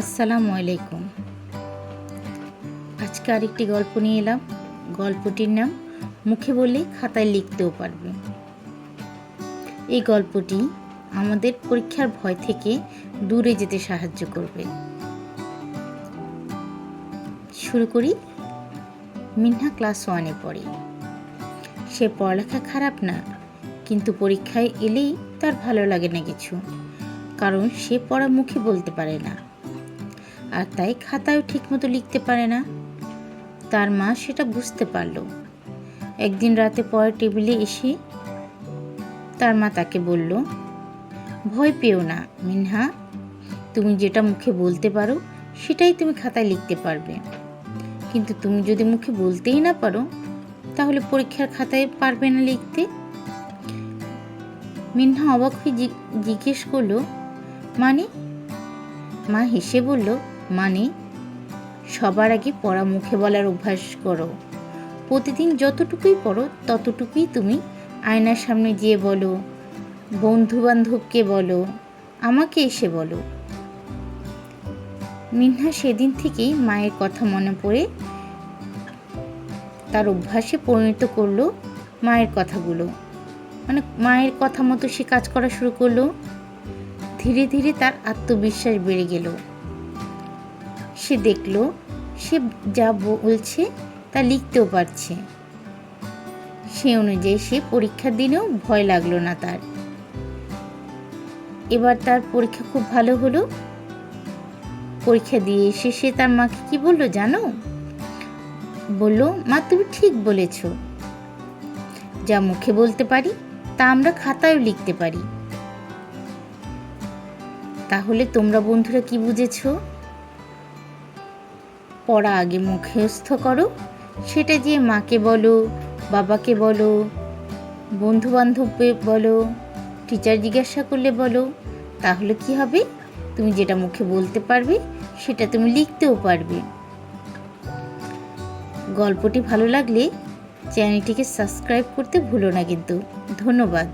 আসসালামু আলাইকুম। আজকে আরেকটি গল্প নিয়ে এলাম। গল্পটির নাম মুখে বললে খাতায় লিখতেও পারবে। এই গল্পটি আমাদের পরীক্ষার ভয় থেকে দূরে যেতে সাহায্য করবে। শুরু করি। মিনহা ক্লাস ওয়ানে পড়ে। সে পড়ালেখা খারাপ না, কিন্তু পরীক্ষায় এলেই তার ভালো লাগে না কিছু, কারণ সে পড়া মুখে বলতে পারে না। আর তাই খাতায়ও ঠিকমতো লিখতে পারে না। তার মা সেটা বুঝতে পারল। একদিন রাতে পড়ার টেবিলে এসে তার মা তাকে বলল, ভয় পেও না, মিনহা। তুমি যেটা মুখে বলতে পারো, সেটাই তুমি খাতায় লিখতে পারবে। কিন্তু তুমি যদি মুখে বলতেই না পারো, তাহলে পরীক্ষার খাতায় পারবে না লিখতে। মিনহা অবাক হয়ে জিজ্ঞেস করল মানে? মা হেসে বলল মানে সবার আগে পড়া মুখে বলার অভ্যাস করো। প্রতিদিন যতটুকুই পড়ো, ততটুকুই তুমি আয়নার সামনে গিয়ে বলো বন্ধু বান্ধবকে বলো, আমাকে এসে বলো। মিনহা সেদিন থেকেই মায়ের কথা মনে পড়ে, তার অভ্যাসে পরিণত করল মায়ের কথাগুলো। মানে মায়ের কথা মতো সে কাজ করা শুরু করল, ধীরে ধীরে তার আত্মবিশ্বাস বেড়ে গেল। সে দেখল, সে যা বলছে তা লিখতেও পারছে। সে অনুযায়ী সে পরীক্ষার দিনেও ভয় লাগল না তার। এবার তার পরীক্ষা খুব ভালো হলো। পরীক্ষা দিয়ে এসে সে তার মাকে কি বলল জানো? বলল, মা, তুমি ঠিক বলেছ। যা মুখে বলতে পারি, তা আমরা খাতায়ও লিখতে পারি। তাহলে তোমরা বন্ধুরা কি বুঝেছ? পড়া আগে মুখস্থ করো। সেটা যে মাকে বলো, বাবাকে বলো বন্ধু বান্ধবকে বলো টিচার জিজ্ঞাসা করলে বলো। তাহলে কি হবে? তুমি যেটা মুখে বলতে পারবে, সেটা তুমি লিখতেও পারবে। গল্পটি ভালো লাগলে চ্যানেলটিকে সাবস্ক্রাইব করতে ভুলো না কিন্তু। ধন্যবাদ।